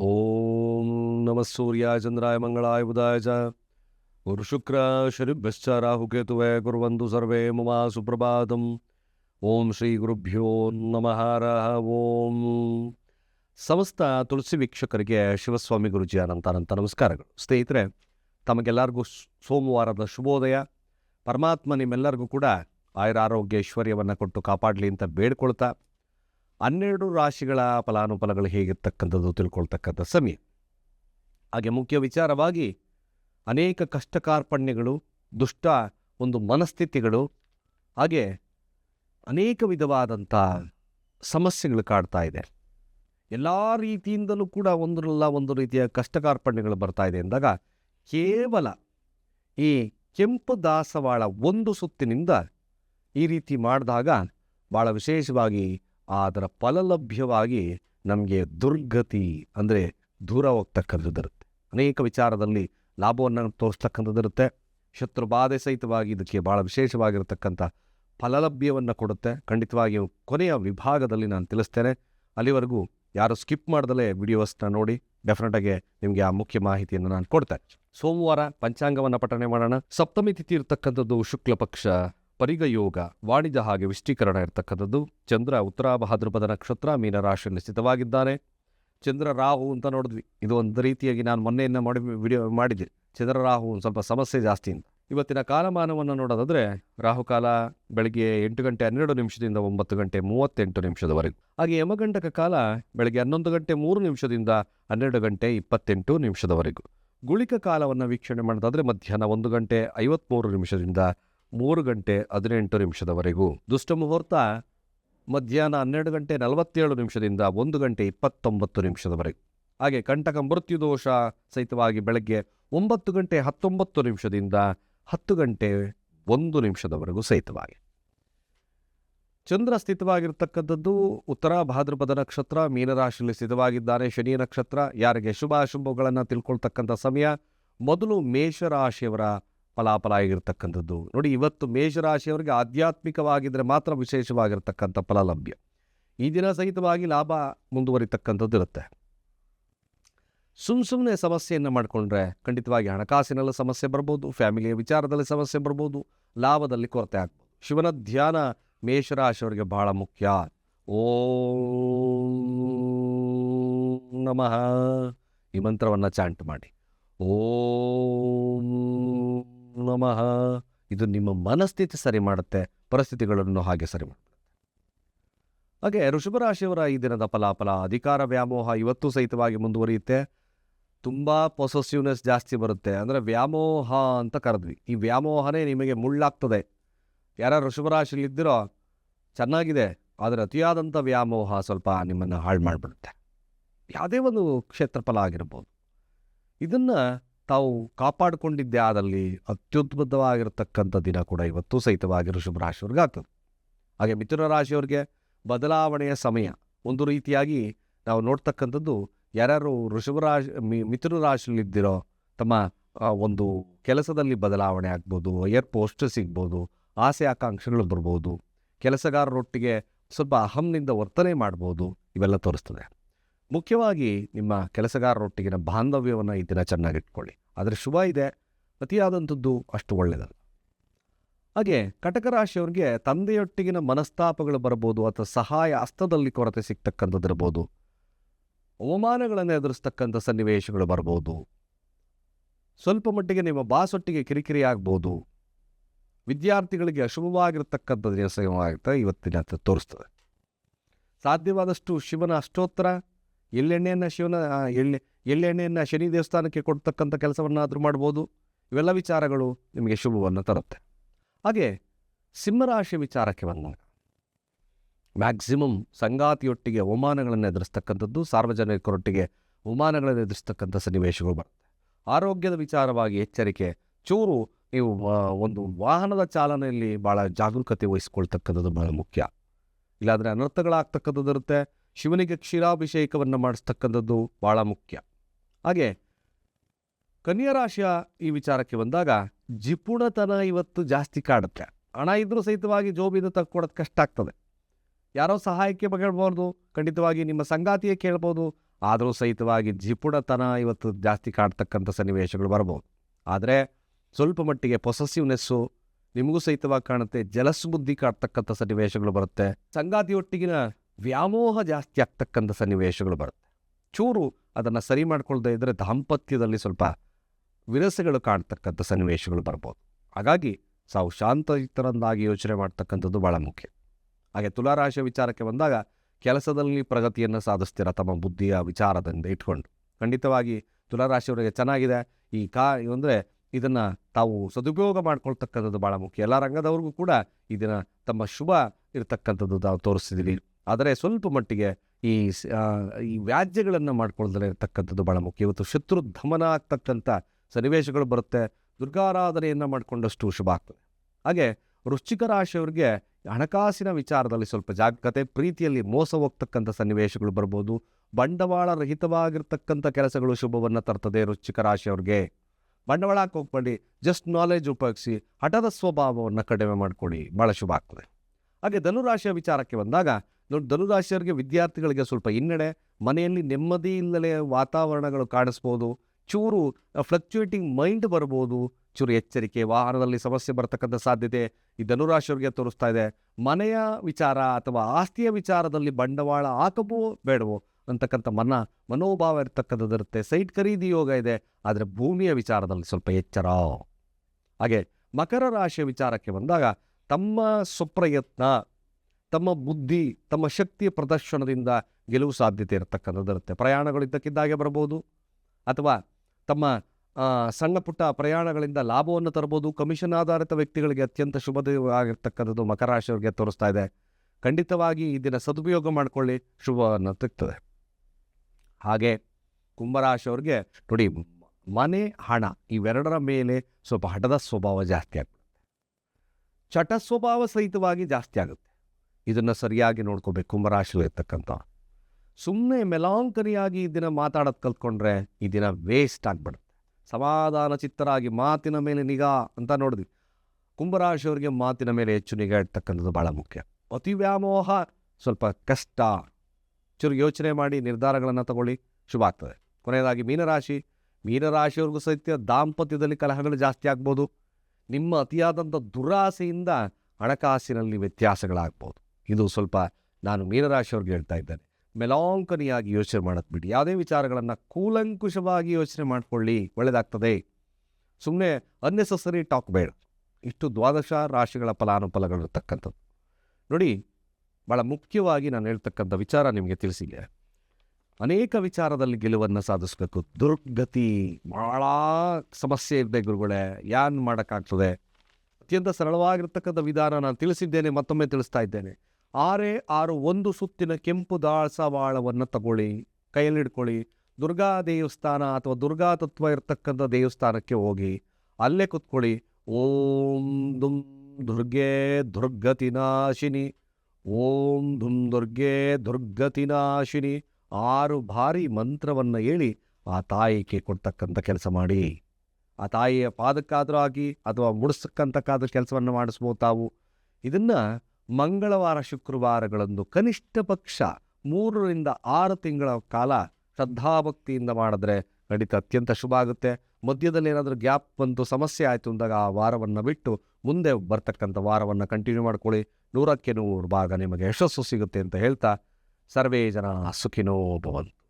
ಓಂ ನಮಃ ಸೂರ್ಯಾಯ ಚಂದ್ರಾಯ ಮಂಗಳಾಯ ಬುಧಾಯ ಚ ಗುರುಶುಕ್ರ ಶನಿಭ್ಯಶ್ಚ ರಾಹುಕೇತುವೆ ಕುರುವಂತು ಸರ್ವೇ ಮಮ ಸುಪ್ರಭಾತಂ ಓಂ ಶ್ರೀ ಗುರುಭ್ಯೋ ನಮಃ ಓಂ ಸಮಸ್ತ ತುಳಸಿ ವೀಕ್ಷಕರಿಗೆ ಶಿವಸ್ವಾಮಿ ಗುರುಜಿ ಅನಂತ ನಮಸ್ಕಾರಗಳು ಸ್ನೇಹಿತರೆ ತಮಗೆಲ್ಲರಿಗೂ ಸೋಮವಾರದ ಶುಭೋದಯ. ಪರಮಾತ್ಮ ನಿಮ್ಮೆಲ್ಲರಿಗೂ ಕೂಡ ಆಯುರಾರೋಗ್ಯ ಐಶ್ವರ್ಯವನ್ನು ಕೊಟ್ಟು ಕಾಪಾಡಲಿ ಅಂತ ಬೇಡ್ಕೊಳ್ತಾ ಹನ್ನೆರಡು ರಾಶಿಗಳ ಫಲಾನುಫಲಗಳು ಹೇಗಿರ್ತಕ್ಕಂಥದ್ದು ತಿಳ್ಕೊಳ್ತಕ್ಕಂಥ ಸಮಯ. ಹಾಗೆ ಮುಖ್ಯ ವಿಚಾರವಾಗಿ ಅನೇಕ ಕಷ್ಟ ಕಾರ್ಪಣ್ಯಗಳು ದುಷ್ಟ ಒಂದು ಮನಸ್ಥಿತಿಗಳು, ಹಾಗೆ ಅನೇಕ ವಿಧವಾದಂಥ ಸಮಸ್ಯೆಗಳು ಕಾಡ್ತಾ ಇದೆ. ಎಲ್ಲ ರೀತಿಯಿಂದಲೂ ಕೂಡ ಒಂದರಲ್ಲ ಒಂದು ರೀತಿಯ ಕಷ್ಟ ಕಾರ್ಪಣ್ಯಗಳು ಬರ್ತಾ ಇದೆ ಅಂದಾಗ ಕೇವಲ ಈ ಕೆಂಪು ದಾಸವಾಳ ಒಂದು ಸುತ್ತಿನಿಂದ ಈ ರೀತಿ ಮಾಡಿದಾಗ ಭಾಳ ವಿಶೇಷವಾಗಿ ಅದರ ಫಲಲಭ್ಯವಾಗಿ ನಮಗೆ ದುರ್ಗತಿ ಅಂದರೆ ದೂರ ಹೋಗ್ತಕ್ಕಂಥದ್ದಿರುತ್ತೆ ಅನೇಕ ವಿಚಾರದಲ್ಲಿ ಲಾಭವನ್ನು ತೋರಿಸ್ತಕ್ಕಂಥದ್ದಿರುತ್ತೆ ಶತ್ರು ಬಾಧೆ ಸಹಿತವಾಗಿ ಇದಕ್ಕೆ ಭಾಳ ವಿಶೇಷವಾಗಿರತಕ್ಕಂಥ ಫಲಲಭ್ಯವನ್ನು ಕೊಡುತ್ತೆ. ಖಂಡಿತವಾಗಿಯೂ ಕೊನೆಯ ವಿಭಾಗದಲ್ಲಿ ನಾನು ತಿಳಿಸ್ತೇನೆ. ಅಲ್ಲಿವರೆಗೂ ಯಾರು ಸ್ಕಿಪ್ ಮಾಡ್ದಲೇ ವಿಡಿಯೋಸ್ನ ನೋಡಿ, ಡೆಫಿನೆಟಾಗಿ ನಿಮಗೆ ಆ ಮುಖ್ಯ ಮಾಹಿತಿಯನ್ನು ನಾನು ಕೊಡ್ತೇನೆ. ಸೋಮವಾರ ಪಂಚಾಂಗವನ್ನು ಪಠಣೆ ಮಾಡೋಣ. ಸಪ್ತಮಿ ತಿಥಿ ಇರತಕ್ಕಂಥದ್ದು ಶುಕ್ಲ ಪಕ್ಷ. ಪರಿಗ ಯೋಗ ವಾಣಿಜ್ಯ ಹಾಗೆ ವಿಷ್ಟೀಕರಣ ಇರತಕ್ಕಂಥದ್ದು. ಚಂದ್ರ ಉತ್ತರ ಭಾದ್ರಪದ ನಕ್ಷತ್ರ ಮೀನರಾಶಿಯಲ್ಲಿ ಸ್ಥಿತವಾಗಿದ್ದಾನೆ ಚಂದ್ರ ರಾಹು ಅಂತ ನೋಡಿದ್ವಿ. ಇದು ಒಂದು ರೀತಿಯಾಗಿ ನಾನು ಮೊನ್ನೆಯನ್ನು ಮಾಡಿ, ವಿಡಿಯೋ ಮಾಡಿದ್ದೆ. ಚಂದ್ರ ರಾಹು ಒಂದು ಸ್ವಲ್ಪ ಸಮಸ್ಯೆ ಜಾಸ್ತಿ ಅಂತ. ಇವತ್ತಿನ ಕಾಲಮಾನವನ್ನು ನೋಡೋದಾದ್ರೆ ರಾಹುಕಾಲ ಬೆಳಗ್ಗೆ ಎಂಟು ಗಂಟೆ ಹನ್ನೆರಡು ನಿಮಿಷದಿಂದ ಒಂಬತ್ತು ಗಂಟೆ ಮೂವತ್ತೆಂಟು ನಿಮಿಷದವರೆಗೂ. ಹಾಗೆ ಯಮಗಂಟಕ ಕಾಲ ಬೆಳಗ್ಗೆ ಹನ್ನೊಂದು ಗಂಟೆ ಮೂರು ನಿಮಿಷದಿಂದ ಹನ್ನೆರಡು ಗಂಟೆ ಇಪ್ಪತ್ತೆಂಟು ನಿಮಿಷದವರೆಗೂ. ಗುಳಿಕ ಕಾಲವನ್ನು ವೀಕ್ಷಣೆ ಮಾಡೋದಾದ್ರೆ ಮಧ್ಯಾಹ್ನ ಒಂದು ಗಂಟೆ ಐವತ್ಮೂರು ನಿಮಿಷದಿಂದ ಮೂರು ಗಂಟೆ ಹದಿನೆಂಟು ನಿಮಿಷದವರೆಗೂ. ದುಷ್ಟ ಮುಹೂರ್ತ ಮಧ್ಯಾಹ್ನ ಹನ್ನೆರಡು ಗಂಟೆ ನಲವತ್ತೇಳು ನಿಮಿಷದಿಂದ ಒಂದು ಗಂಟೆ ಇಪ್ಪತ್ತೊಂಬತ್ತು ನಿಮಿಷದವರೆಗೂ. ಹಾಗೆ ಕಂಟಕ ಮೃತ್ಯುದೋಷ ಸಹಿತವಾಗಿ ಬೆಳಗ್ಗೆ ಒಂಬತ್ತು ಗಂಟೆ ಹತ್ತೊಂಬತ್ತು ನಿಮಿಷದಿಂದ ಹತ್ತು ಗಂಟೆ ಒಂದು ನಿಮಿಷದವರೆಗೂ ಸಹಿತವಾಗಿ. ಚಂದ್ರ ಸ್ಥಿತವಾಗಿರ್ತಕ್ಕಂಥದ್ದು ಉತ್ತರ ಭಾದ್ರಪದ ನಕ್ಷತ್ರ, ಮೀನರಾಶಿಯಲ್ಲಿ ಸ್ಥಿತವಾಗಿದ್ದಾನೆ ಶನಿ ನಕ್ಷತ್ರ. ಯಾರಿಗೆ ಶುಭ ಅಶುಭಗಳನ್ನು ತಿಳ್ಕೊಳ್ತಕ್ಕಂಥ ಸಮಯ ಮೊದಲು ಮೇಷರಾಶಿಯವರ ಫಲಾಫಲ ಆಗಿರ್ತಕ್ಕಂಥದ್ದು ನೋಡಿ, ಇವತ್ತು ಮೇಷರಾಶಿಯವರಿಗೆ ಆಧ್ಯಾತ್ಮಿಕವಾಗಿದ್ದರೆ ಮಾತ್ರ ವಿಶೇಷವಾಗಿರ್ತಕ್ಕಂಥ ಫಲ ಲಭ್ಯ ಈ ದಿನ ಸಹಿತವಾಗಿ ಲಾಭ ಮುಂದುವರಿತಕ್ಕಂಥದ್ದು ಇರುತ್ತೆ. ಸುಮ್ ಸುಮ್ಮನೆ ಸಮಸ್ಯೆಯನ್ನು ಮಾಡಿಕೊಂಡ್ರೆ ಖಂಡಿತವಾಗಿ ಹಣಕಾಸಿನಲ್ಲಿ ಸಮಸ್ಯೆ ಬರ್ಬೋದು, ಫ್ಯಾಮಿಲಿಯ ವಿಚಾರದಲ್ಲಿ ಸಮಸ್ಯೆ ಬರ್ಬೋದು, ಲಾಭದಲ್ಲಿ ಕೊರತೆ ಆಗ್ಬೋದು. ಶಿವನ ಧ್ಯಾನ ಮೇಷರಾಶಿಯವರಿಗೆ ಬಹಳ ಮುಖ್ಯ. ಓ ನಮಃ. ಈ ಮಂತ್ರವನ್ನು ಚಾಂಟ್ ಮಾಡಿ. ಓಂ ನಮಃ ಇದು ನಿಮ್ಮ ಮನಸ್ಥಿತಿ ಸರಿ ಮಾಡುತ್ತೆ. ಪರಿಸ್ಥಿತಿಗಳನ್ನು ಹಾಗೆ ಸರಿ ಮಾಡುತ್ತೆ ಹಾಗೆ ಋಷಭರಾಶಿಯವರ ಈ ದಿನದ ಫಲಾಫಲ, ಅಧಿಕಾರ, ವ್ಯಾಮೋಹ ಇವತ್ತು ಸಹಿತವಾಗಿ ಮುಂದುವರಿಯುತ್ತೆ. ತುಂಬ ಪೊಸೆಸಿವ್ನೆಸ್ ಜಾಸ್ತಿ ಬರುತ್ತೆ. ಅಂದರೆ ವ್ಯಾಮೋಹ ಅಂತ ಕರೆದ್ವಿ. ಈ ವ್ಯಾಮೋಹನೇ ನಿಮಗೆ ಮುಳ್ಳಾಗ್ತದೆ. ಯಾರು ಋಷಭರಾಶಿಯಲ್ಲಿದ್ದೀರೋ ಚೆನ್ನಾಗಿದೆ. ಆದರೆ ಅತಿಯಾದಂಥ ವ್ಯಾಮೋಹ ಸ್ವಲ್ಪ ನಿಮ್ಮನ್ನು ಹಾಳು ಮಾಡಿಬಿಡುತ್ತೆ. ಯಾವುದೇ ಒಂದು ಕ್ಷೇತ್ರಫಲ ಆಗಿರ್ಬೋದು. ಇದನ್ನು ತಾವು ಕಾಪಾಡಿಕೊಂಡಿದ್ದೇ ಆದಲ್ಲಿ ಅತ್ಯುದ್ಭುತವಾಗಿರತಕ್ಕಂಥ ದಿನ ಕೂಡ ಇವತ್ತು ಸಹಿತವಾಗಿ ಋಷಭ ರಾಶಿಯವ್ರಿಗೆ ಆಗ್ತದೆ. ಹಾಗೆ ಮಿಥುನ ರಾಶಿಯವ್ರಿಗೆ ಬದಲಾವಣೆಯ ಸಮಯ ಒಂದು ರೀತಿಯಾಗಿ ನಾವು ನೋಡ್ತಕ್ಕಂಥದ್ದು ಯಾರ್ಯಾರು ಋಷಭ ರಾಶಿ ಮಿಥುನ ರಾಶಿಯಲ್ಲಿದ್ದಿರೋ ತಮ್ಮ ಒಂದು ಕೆಲಸದಲ್ಲಿ ಬದಲಾವಣೆ ಆಗ್ಬೋದು, ಏರ್ ಪೋಸ್ಟ್ ಸಿಗ್ಬೋದು, ಆಸೆ ಆಕಾಂಕ್ಷೆಗಳು ಬರ್ಬೋದು, ಕೆಲಸಗಾರರೊಟ್ಟಿಗೆ ಸ್ವಲ್ಪ ಅಹಂನಿಂದ ವರ್ತನೆ ಮಾಡ್ಬೋದು, ಇವೆಲ್ಲ ತೋರಿಸ್ತದೆ. ಮುಖ್ಯವಾಗಿ ನಿಮ್ಮ ಕೆಲಸಗಾರರೊಟ್ಟಿಗಿನ ಬಾಂಧವ್ಯವನ್ನು ಈ ದಿನ ಚೆನ್ನಾಗಿಟ್ಕೊಳ್ಳಿ ಆದರೆ ಶುಭ ಇದೆ, ಅತಿಯಾದಂಥದ್ದು ಅಷ್ಟು ಒಳ್ಳೆಯದಲ್ಲ ಹಾಗೆ ಕಟಕ ರಾಶಿಯವ್ರಿಗೆ ತಂದೆಯೊಟ್ಟಿಗಿನ ಮನಸ್ತಾಪಗಳು ಬರ್ಬೋದು, ಅಥವಾ ಸಹಾಯ ಹಸ್ತದಲ್ಲಿ ಕೊರತೆ ಸಿಗ್ತಕ್ಕಂಥದ್ದಿರ್ಬೋದು ಅವಮಾನಗಳನ್ನು ಎದುರಿಸ್ತಕ್ಕಂಥ ಸನ್ನಿವೇಶಗಳು ಬರ್ಬೋದು, ಸ್ವಲ್ಪ ಮಟ್ಟಿಗೆ ನಿಮ್ಮ ಬಾಸೊಟ್ಟಿಗೆ ಕಿರಿಕಿರಿ ಆಗ್ಬೋದು, ವಿದ್ಯಾರ್ಥಿಗಳಿಗೆ ಅಶುಭವಾಗಿರ್ತಕ್ಕಂಥ ದಿವಸವಾಗುತ್ತೆ ಇವತ್ತಿನ ತ- ತೋರಿಸ್ತದೆ. ಸಾಧ್ಯವಾದಷ್ಟು ಶಿವನ ಅಷ್ಟೋತ್ತರ ಎಳ್ಳೆಣ್ಣೆಯನ್ನು ಶಿವನ ಎಳ್ಳೆ, ಎಳ್ಳೆಣ್ಣೆಯನ್ನು ಶನಿ ದೇವಸ್ಥಾನಕ್ಕೆ ಕೊಡ್ತಕ್ಕಂಥ ಕೆಲಸವನ್ನಾದರೂ ಮಾಡ್ಬೋದು. ಇವೆಲ್ಲ ವಿಚಾರಗಳು ನಿಮಗೆ ಶುಭವನ್ನು ತರುತ್ತೆ. ಹಾಗೆ ಸಿಂಹರಾಶಿ ವಿಚಾರಕ್ಕೆ ಬಂದಾಗ ಮ್ಯಾಕ್ಸಿಮಮ್ ಸಂಗಾತಿಯೊಟ್ಟಿಗೆ ಅವಮಾನಗಳನ್ನು ಎದುರಿಸ್ತಕ್ಕಂಥದ್ದು, ಸಾರ್ವಜನಿಕರೊಟ್ಟಿಗೆ ಅವಮಾನಗಳನ್ನು ಎದುರಿಸ್ತಕ್ಕಂಥ ಸನ್ನಿವೇಶಗಳು ಬರುತ್ತೆ. ಆರೋಗ್ಯದ ವಿಚಾರವಾಗಿ ಎಚ್ಚರಿಕೆ, ಚೂರು ನೀವು ಒಂದು ವಾಹನದ ಚಾಲನೆಯಲ್ಲಿ ಭಾಳ ಜಾಗರೂಕತೆ ವಹಿಸ್ಕೊಳ್ತಕ್ಕಂಥದ್ದು ಬಹಳ ಮುಖ್ಯ. ಇಲ್ಲಾಂದರೆ ಅನರ್ಥಗಳಾಗ್ತಕ್ಕಂಥದ್ದು ಇರುತ್ತೆ. ಶಿವನಿಗೆ ಕ್ಷೀರಾಭಿಷೇಕವನ್ನು ಮಾಡಿಸ್ತಕ್ಕಂಥದ್ದು ಭಾಳ ಮುಖ್ಯ. ಹಾಗೆ ಕನ್ಯಾ ರಾಶಿಯ ಈ ವಿಚಾರಕ್ಕೆ ಬಂದಾಗ ಜಿಪುಣತನ ಇವತ್ತು ಜಾಸ್ತಿ ಕಾಡುತ್ತೆ. ಹಣ ಇದ್ರೂ ಸಹಿತವಾಗಿ ಜೋಬಿಂದ ತಕ್ಕೊಡೋದು ಕಷ್ಟ ಆಗ್ತದೆ. ಯಾರೋ ಸಹಾಯಕ್ಕೆ ಬಗೆಡ್ಬಾರ್ದು ಖಂಡಿತವಾಗಿ ನಿಮ್ಮ ಸಂಗಾತಿಯೇ ಕೇಳ್ಬೋದು, ಆದರೂ ಸಹಿತವಾಗಿ ಜಿಪುಣತನ ಇವತ್ತು ಜಾಸ್ತಿ ಕಾಡ್ತಕ್ಕಂಥ ಸನ್ನಿವೇಶಗಳು ಬರ್ಬೋದು. ಆದರೆ ಸ್ವಲ್ಪ ಮಟ್ಟಿಗೆ ಪೊಸೆಸಿವ್ನೆಸ್ಸು ನಿಮಗೂ ಸಹಿತವಾಗಿ ಕಾಣುತ್ತೆ ಜಲಸ್ ಬುದ್ಧಿ ಕಾಡ್ತಕ್ಕಂಥ ಸನ್ನಿವೇಶಗಳು ಬರುತ್ತೆ. ಸಂಗಾತಿಯೊಟ್ಟಿಗಿನ ವ್ಯಾಮೋಹ ಜಾಸ್ತಿ ಆಗ್ತಕ್ಕಂಥ ಸನ್ನಿವೇಶಗಳು ಬರುತ್ತೆ. ಚೂರು ಅದನ್ನು ಸರಿ ಮಾಡ್ಕೊಳ್ದೇ ಇದ್ದರೆ ದಾಂಪತ್ಯದಲ್ಲಿ ಸ್ವಲ್ಪ ವಿರಸಗಳು ಕಾಣ್ತಕ್ಕಂಥ ಸನ್ನಿವೇಶಗಳು ಬರ್ಬೋದು. ಹಾಗಾಗಿ ಸಾವು ಶಾಂತಯುತರಂದಾಗಿ ಯೋಚನೆ ಮಾಡ್ತಕ್ಕಂಥದ್ದು ಭಾಳ ಮುಖ್ಯ. ಹಾಗೆ ತುಲಾರಾಶಿಯ ವಿಚಾರಕ್ಕೆ ಬಂದಾಗ ಕೆಲಸದಲ್ಲಿ ಪ್ರಗತಿಯನ್ನು ಸಾಧಿಸ್ತೀರ ತಮ್ಮ ಬುದ್ಧಿಯ ವಿಚಾರದಿಂದ ಇಟ್ಕೊಂಡು. ಖಂಡಿತವಾಗಿ ತುಲಾರಾಶಿಯವರಿಗೆ ಚೆನ್ನಾಗಿದೆ. ಈ ಕಾ ಅಂದರೆ ಇದನ್ನು ತಾವು ಸದುಪಯೋಗ ಮಾಡ್ಕೊಳ್ತಕ್ಕಂಥದ್ದು ಭಾಳ ಮುಖ್ಯ. ಎಲ್ಲ ರಂಗದವ್ರಿಗೂ ಕೂಡ ಇದನ್ನು ತಮ್ಮ ಶುಭ ಇರತಕ್ಕಂಥದ್ದು ತಾವು ತೋರಿಸ್ತಿದ್ದೀರಿ. ಆದರೆ ಸ್ವಲ್ಪ ಮಟ್ಟಿಗೆ ಈ ಈ ವ್ಯಾಜ್ಯಗಳನ್ನು ಮಾಡ್ಕೊಳ್ದಲೇ ಇರತಕ್ಕಂಥದ್ದು ಭಾಳ ಮುಖ್ಯ. ಇವತ್ತು ಶತ್ರು ದಮನ ಆಗ್ತಕ್ಕಂಥ ಸನ್ನಿವೇಶಗಳು ಬರುತ್ತೆ. ದುರ್ಗಾರಾಧನೆಯನ್ನು ಮಾಡಿಕೊಂಡಷ್ಟು ಶುಭ ಆಗ್ತದೆ. ಹಾಗೆ ವೃಶ್ಚಿಕ ರಾಶಿಯವರಿಗೆ ಹಣಕಾಸಿನ ವಿಚಾರದಲ್ಲಿ ಸ್ವಲ್ಪ ಜಾಗ್ರತೆ, ಪ್ರೀತಿಯಲ್ಲಿ ಮೋಸ ಹೋಗ್ತಕ್ಕಂಥ ಸನ್ನಿವೇಶಗಳು ಬರ್ಬೋದು. ಬಂಡವಾಳ ರಹಿತವಾಗಿರ್ತಕ್ಕಂಥ ಕೆಲಸಗಳು ಶುಭವನ್ನು ತರ್ತದೆ ವೃಶ್ಚಿಕ ರಾಶಿಯವ್ರಿಗೆ. ಬಂಡವಾಳ ಹೋಗ್ಬೇಡಿ. ಜಸ್ಟ್ ನಾಲೆಜ್ ಉಪಯೋಗಿಸಿ ಹಠದ ಸ್ವಭಾವವನ್ನು ಕಡಿಮೆ ಮಾಡಿಕೊಳ್ಳಿ. ಭಾಳ ಶುಭ ಆಗ್ತದೆ. ಹಾಗೆ ಧನುರಾಶಿಯ ವಿಚಾರಕ್ಕೆ ಬಂದಾಗ ನೋಡಿ ಧನುರಾಶಿಯವರಿಗೆ ವಿದ್ಯಾರ್ಥಿಗಳಿಗೆ ಸ್ವಲ್ಪ ಹಿನ್ನಡೆ, ಮನೆಯಲ್ಲಿ ನೆಮ್ಮದಿ ವಾತಾವರಣಗಳು ಕಾಣಿಸ್ಬೋದು, ಚೂರು ಫ್ಲಕ್ಚುಯೇಟಿಂಗ್ ಮೈಂಡ್ ಬರ್ಬೋದು, ಚೂರು ಎಚ್ಚರಿಕೆ, ವಾಹನದಲ್ಲಿ ಸಮಸ್ಯೆ ಬರ್ತಕ್ಕಂಥ ಸಾಧ್ಯತೆ ಈ ಧನುರಾಶಿಯವರಿಗೆ ತೋರಿಸ್ತಾ ಇದೆ. ಮನೆಯ ವಿಚಾರ ಅಥವಾ ಆಸ್ತಿಯ ವಿಚಾರದಲ್ಲಿ ಬಂಡವಾಳ ಹಾಕಬೋ ಬೇಡವೋ ಅಂತಕ್ಕಂಥ ಮನ, ಮನೋಭಾವ ಇರತಕ್ಕಂಥದ್ದಿರುತ್ತೆ. ಸೈಟ್ ಖರೀದಿ ಯೋಗ ಇದೆ, ಆದರೆ ಭೂಮಿಯ ವಿಚಾರದಲ್ಲಿ ಸ್ವಲ್ಪ ಎಚ್ಚರ. ಹಾಗೆ ಮಕರ ರಾಶಿಯ ವಿಚಾರಕ್ಕೆ ಬಂದಾಗ ತಮ್ಮ ಸ್ವಪ್ರಯತ್ನ ತಮ್ಮ ಬುದ್ಧಿ, ತಮ್ಮ ಶಕ್ತಿಯ ಪ್ರದರ್ಶನದಿಂದ ಗೆಲುವು ಸಾಧ್ಯತೆ ಇರತಕ್ಕಂಥದ್ದು ಇರುತ್ತೆ ಪ್ರಯಾಣಗಳು ಇದ್ದಕ್ಕಿದ್ದಾಗೆ ಬರ್ಬೋದು, ಅಥವಾ ತಮ್ಮ ಸಣ್ಣ ಪುಟ್ಟ ಪ್ರಯಾಣಗಳಿಂದ ಲಾಭವನ್ನು ತರ್ಬೋದು. ಕಮಿಷನ್ ಆಧಾರಿತ ವ್ಯಕ್ತಿಗಳಿಗೆ ಅತ್ಯಂತ ಶುಭವಾಗಿರ್ತಕ್ಕಂಥದ್ದು ಮಕರ ರಾಶಿಯವರಿಗೆ ತೋರಿಸ್ತಾ ಇದೆ. ಖಂಡಿತವಾಗಿ ಈ ದಿನ ಸದುಪಯೋಗ ಮಾಡಿಕೊಳ್ಳಿ. ಶುಭವನ್ನು ತೆಗ್ತದೆ ಹಾಗೆ ಕುಂಭರಾಶಿಯವ್ರಿಗೆ ನೋಡಿ, ಮನೆ ಹಣ ಇವೆರಡರ ಮೇಲೆ ಸ್ವಲ್ಪ ಹಠದ ಸ್ವಭಾವ ಜಾಸ್ತಿ ಆಗ್ತದೆ ಚಟ ಸ್ವಭಾವ ಸಹಿತವಾಗಿ ಜಾಸ್ತಿ ಆಗುತ್ತೆ. ಇದನ್ನು ಸರಿಯಾಗಿ ನೋಡ್ಕೋಬೇಕು ಕುಂಭರಾಶಿಯಲ್ಲಿ ಇರ್ತಕ್ಕಂಥ. ಸುಮ್ಮನೆ ಮೆಲಾಂಕರಿಯಾಗಿ ದಿನ ಮಾತಾಡೋದು ಕಲ್ತ್ಕೊಂಡ್ರೆ ಈ ದಿನ ವೇಸ್ಟ್ ಆಗಿಬಿಡುತ್ತೆ. ಸಮಾಧಾನ ಚಿತ್ತರಾಗಿ ಮಾತಿನ ಮೇಲೆ ನಿಗಾ ಅಂತ ನೋಡಿದ್ವಿ. ಕುಂಭರಾಶಿಯವರಿಗೆ ಮಾತಿನ ಮೇಲೆ ಹೆಚ್ಚು ನಿಗಾ ಇಡ್ತಕ್ಕಂಥದ್ದು ಭಾಳ ಮುಖ್ಯ. ಅತಿ ವ್ಯಾಮೋಹ, ಸ್ವಲ್ಪ ಕಷ್ಟ. ಚೂರು ಯೋಚನೆ ಮಾಡಿ ನಿರ್ಧಾರಗಳನ್ನು ತಗೊಳ್ಳಿ, ಶುಭ ಆಗ್ತದೆ. ಕೊನೆಯದಾಗಿ ಮೀನರಾಶಿ. ಮೀನರಾಶಿಯವ್ರಿಗೂ ಸಹಿತ ದಾಂಪತ್ಯದಲ್ಲಿ ಕಲಹಗಳು ಜಾಸ್ತಿ ಆಗ್ಬೋದು. ನಿಮ್ಮ ಅತಿಯಾದಂಥ ದುರಾಸೆಯಿಂದ ಹಣಕಾಸಿನಲ್ಲಿ ವ್ಯತ್ಯಾಸಗಳಾಗ್ಬೋದು. ಇದು ಸ್ವಲ್ಪ ನಾನು ಮೀನರಾಶಿಯವ್ರಿಗೆ ಹೇಳ್ತಾ ಇದ್ದೇನೆ. ಮೆಲಾಂಕನಿಯಾಗಿ ಯೋಚನೆ ಮಾಡೋದು ಬಿಡಿ. ಯಾವುದೇ ವಿಚಾರಗಳನ್ನು ಕೂಲಂಕುಷವಾಗಿ ಯೋಚನೆ ಮಾಡಿಕೊಳ್ಳಿ. ಒಳ್ಳೆಯದಾಗ್ತದೆ ಸುಮ್ಮನೆ ಅನ್ನೆಸಸರಿ ಟಾಕ್ ಬೇಡ. ಇಷ್ಟು ದ್ವಾದಶ ರಾಶಿಗಳ ಫಲಾನುಫಲಗಳು ಇರ್ತಕ್ಕಂಥದ್ದು. ನೋಡಿ ಭಾಳ ಮುಖ್ಯವಾಗಿ ನಾನು ಹೇಳ್ತಕ್ಕಂಥ ವಿಚಾರ ನಿಮಗೆ ತಿಳಿಸಿದೆ. ಅನೇಕ ವಿಚಾರದಲ್ಲಿ ಗೆಲುವನ್ನು ಸಾಧಿಸಬೇಕು. ದುರ್ಗತಿ ಭಾಳ ಸಮಸ್ಯೆ ಇದೆ ಗುರುಗಳೇ. ಯಾನ್ ಮಾಡೋಕ್ಕಾಗ್ತದೆ? ಅತ್ಯಂತ ಸರಳವಾಗಿರ್ತಕ್ಕಂಥ ವಿಧಾನ ನಾನು ತಿಳಿಸಿದ್ದೇನೆ, ಮತ್ತೊಮ್ಮೆ ತಿಳಿಸ್ತಾ ಇದ್ದೇನೆ. ಆರೇ ಆರು ಒಂದು ಸುತ್ತಿನ ಕೆಂಪು ದಾಸವಾಳವನ್ನು ತಗೊಳ್ಳಿ, ಕೈಯಲ್ಲಿ ಹಿಡ್ಕೊಳ್ಳಿ. ದುರ್ಗಾ ದೇವಸ್ಥಾನ ಅಥವಾ ದುರ್ಗಾ ತತ್ವ ಇರತಕ್ಕಂಥ ದೇವಸ್ಥಾನಕ್ಕೆ ಹೋಗಿ, ಅಲ್ಲೇ ಕುತ್ಕೊಳ್ಳಿ. ಓಂ ದುಂ ದುರ್ಗೆ ನಾಶಿನಿ. ಓಂ ದುಂ ದುರ್ಗೆ ದುರ್ಗತಿನಾಶಿನಿ ಆರು ಬಾರಿ ಮಂತ್ರವನ್ನು ಹೇಳಿ ಆ ತಾಯಿಗೆ ಕೊಡ್ತಕ್ಕಂಥ ಕೆಲಸ ಮಾಡಿ. ಆ ತಾಯಿಯ ಪಾದಕ್ಕಾದರೂ ಆಗಿ ಅಥವಾ ಮುಡಿಸ್ತಕ್ಕಂಥಕ್ಕಾದ ಕೆಲಸವನ್ನು ಮಾಡಿಸ್ಬೋದು ತಾವು. ಇದನ್ನು ಮಂಗಳವಾರ ಶುಕ್ರವಾರಗಳಂದು ಕನಿಷ್ಠ ಪಕ್ಷ ಮೂರರಿಂದ ಆರು ತಿಂಗಳ ಕಾಲ ಶ್ರದ್ಧಾಭಕ್ತಿಯಿಂದ ಮಾಡಿದ್ರೆ ಖಂಡಿತ ಅತ್ಯಂತ ಶುಭ ಆಗುತ್ತೆ. ಮಧ್ಯದಲ್ಲಿ ಏನಾದರೂ ಗ್ಯಾಪ್ ಬಂತು, ಸಮಸ್ಯೆ ಆಯಿತು ಅಂದಾಗ ಆ ವಾರವನ್ನು ಬಿಟ್ಟು ಮುಂದೆ ಬರ್ತಕ್ಕಂಥ ವಾರವನ್ನು ಕಂಟಿನ್ಯೂ ಮಾಡ್ಕೊಳ್ಳಿ. ನೂರಕ್ಕೆ ನೂರು ಭಾಗ ನಿಮಗೆ ಯಶಸ್ಸು ಸಿಗುತ್ತೆ ಅಂತ ಹೇಳ್ತಾ, ಸರ್ವೇ ಜನ ಸುಖಿನೋ ಭವಂತು.